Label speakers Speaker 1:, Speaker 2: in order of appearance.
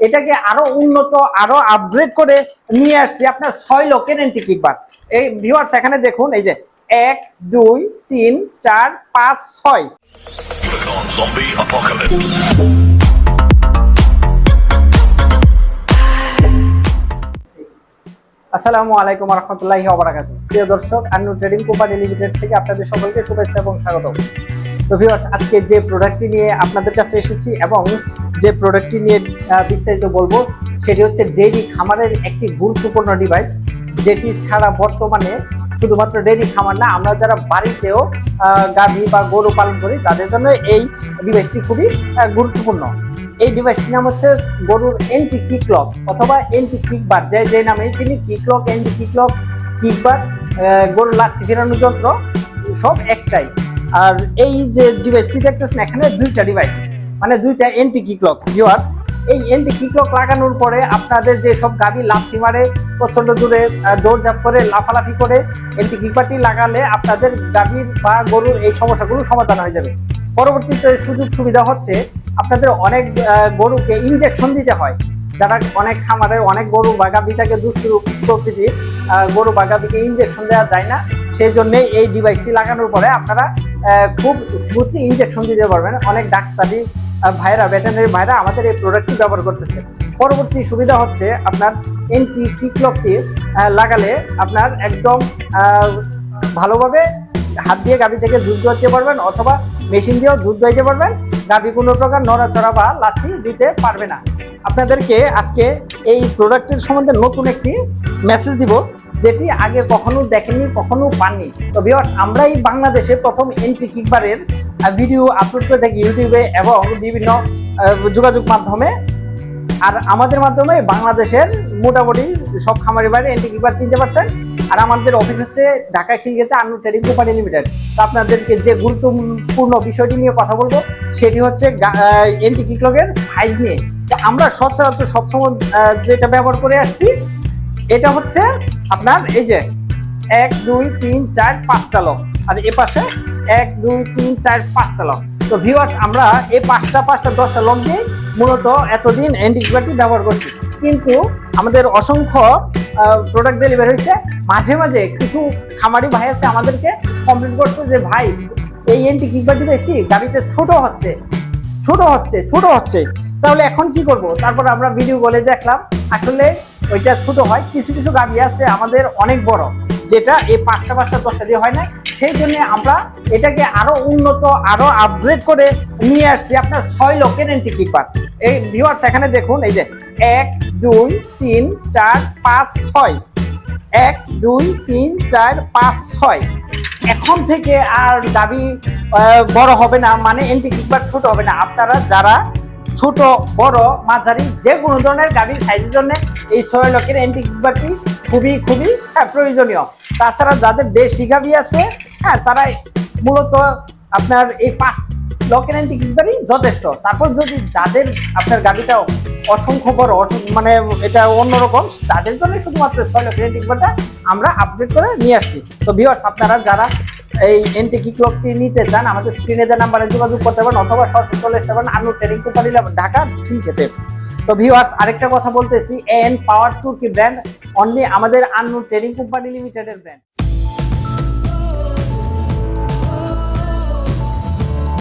Speaker 1: এটাকে আরও উন্নত, আরও আপগ্রেড করে নিয়ে আসছি আপনার ছয় লোকের এন্টি কিকবার এই ভিউয়ার্স এখানে দেখুন, এই যে এক, দুই, তিন, চার, পাঁচ, ছয়. আসসালামু আলাইকুম রহমতুল্লাহি প্রিয় দর্শক আন্নু ট্রেডিং কোম্পানি লিমিটেড থেকে আপনাদের সকলকে শুভেচ্ছা এবং স্বাগত ভিউয়ার্স আজকে যে প্রোডাক্টটি নিয়ে আপনাদের কাছে এসেছি এবং যে প্রোডাক্টটি নিয়ে বিস্তারিত বলব, সেটি হচ্ছে ডেইরি খামারের একটি গুরুত্বপূর্ণ ডিভাইস যেটি ছাড়া বর্তমানে শুধুমাত্র ডেইরি খামার না, আমরা যারা বাড়িতেও গাভী বা গরু পালন করি, তাদের জন্য এই ডিভাইসটি খুবই গুরুত্বপূর্ণ। এই ডিভাইসটির নাম হচ্ছে গরুর এন্টি কিকলক অথবা এন্টি কিকবার যে যে নামে চিনি কিকলক এন্টি কিকলক কিকবার গরুর লাথি ফেরানোর যন্ত্র, সব একটাই। আর এই যে ডিভাইসটি দেখতেছেন, এখানে দুইটা ডিভাইস মানে দুইটা এন্টি কিকলক ভিউয়ার্স এই এন্টি কিকলক লাগানোর পরে আপনাদের যে সব গাভী লাফি মারে প্রচণ্ড দূরে দৌড়ঝাঁপ করে, লাফালাফি করে এন্টি কিকবারটি লাগালে আপনাদের গাভীর বা গরুর এই সমস্যাগুলো সমাধান হয়ে যাবে। পরবর্তীতে সুযোগ সুবিধা হচ্ছে, আপনাদের অনেক গরুকে ইনজেকশন দিতে হয়। যারা অনেক খামারে অনেক গরু বা গাভী থাকে, দুষ্টু প্রকৃতির গরু বা গাভীকে ইনজেকশন দেওয়া যায় না। সেই জন্যে এই ডিভাইসটি লাগানোর পরে আপনারা খুব স্মুথলি ইনজেকশন দিতে পারবেন। অনেক ডাক্তারি ভাইরা ভেটেনারি ভাইরা আমাদের এই প্রোডাক্টটি ব্যবহার করতেছে। পরবর্তী সুবিধা হচ্ছে আপনার এন্টি কিকলকটি লাগালে আপনার একদম ভালোভাবে হাত দিয়ে গাভী থেকে দুধ দোয়াতে পারবেন অথবা মেশিন দিয়েও দুধ দোয়াইতে পারবেন। গাভী কোনো প্রকার নড়াচড়া বা লাথি দিতে পারবে না। আপনাদেরকে আজকে এই প্রোডাক্টের সম্বন্ধে নতুন একটি মেসেজ দিব। যেটি আগে কখনো দেখেনি, কখনো পাননি। তো ভিউয়ার্স আমরাই বাংলাদেশে প্রথম এন্ট্রি কিকবারের ভিডিও আপলোড করে থাকি ইউটিউবে এবং বিভিন্ন যোগাযোগ মাধ্যমে। আর আমাদের মাধ্যমে বাংলাদেশের মোটামুটি সব খামারি বাড়ি এন্টি কিকবার চিনতে পারছেন। আর আমাদের অফিস হচ্ছে ঢাকা খিলগেতে আন্নু ট্রেডিং কোম্পানি লিমিটেড তো আপনাদেরকে যে গুরুত্বপূর্ণ বিষয়টি নিয়ে কথা বলব, সেটি হচ্ছে এন্টি কিকলকের সাইজ নিয়ে। আমরা সচরাচর সবসময় যেটা ব্যবহার করে আসছি এটা হচ্ছে আপনার এই যে এক, দুই, তিন, চার, পাঁচটা লক আর এ পাশে এক, দুই, তিন, চার, পাঁচটা লক তো ভিউয়ার্স আমরা এই পাঁচটা পাঁচটা, দশটা লক দিয়ে মূলত এতদিন অ্যান্টিবায়োটিক ব্যবহার করছি। কিন্তু আমাদের অসংখ্য প্রোডাক্ট ডেলিভারি হয়েছে। মাঝে মাঝে কিছু খামারি ভাই আছে আমাদেরকে কমপ্লেন করছে যে, ভাই, এই অ্যান্টিবায়োটিক বেশি, গাড়িতে ছোট হচ্ছে ছোট হচ্ছে ছোট হচ্ছে। তাহলে এখন কি করব? তারপর আমরা ভিডিও বলে দেখলাম, আসলে ওইটা ছোট হয়, কিছু কিছু গাভি আছে আমাদের অনেক বড়, যেটা এই পাঁচটা পাঁচটা দশটা দিয়ে হয় না। সেই জন্য আমরা এটাকে আরও উন্নত, আরও আপগ্রেড করে নিয়ে আসছি আপনার ছয় লোকের এন্টি কিপার এই ভিউয়ার্স এখানে দেখুন, এই যে এক, দুই, তিন, চার, পাঁচ, ছয়। এক, দুই, তিন, চার, পাঁচ, ছয়। এখন থেকে আর দাবি বড় হবে না মানে এন্টি কিপার ছোট হবে না। আপনারা যারা ছোট, বড়, মাঝারি যে কোনো ধরনের গাভীর সাইজের জন্য এই ছয় লক্ষের কিকবারটি খুবই খুবই হ্যাঁ, প্রয়োজনীয়। তাছাড়া যাদের দেশি গাভী আছে হ্যাঁ তারা মূলত আপনার এই পাঁচ লকের অ্যান্টি কিকবারই যথেষ্ট। তারপর যদি যাদের আপনার গাড়িটা অসংখ্য বড় মানে এটা অন্যরকম তাদের জন্য শুধুমাত্র ছয় লকের অ্যান্টি কিকবারটা আমরা আপডেট করে নিয়ে আসছি। তো ভিউয়ার্স আপনারা যারা এই এন্টি কিকলকটি নিতে চান আমাদের স্ক্রিনে যে নাম্বারে যোগাযোগ করতে পারেন অথবা সরাসরি চলে আসতে পারেন আনু ট্রেনিং কোম্পানি ঢাকা খিলখেতে তো ভিউয়ার্স আরেকটা কথা বলতেছি এন পাওয়ার টু কি ব্র্যান্ড অনলি আমাদের আননোন ট্রেডিং কোম্পানি লিমিটেডের ব্র্যান্ড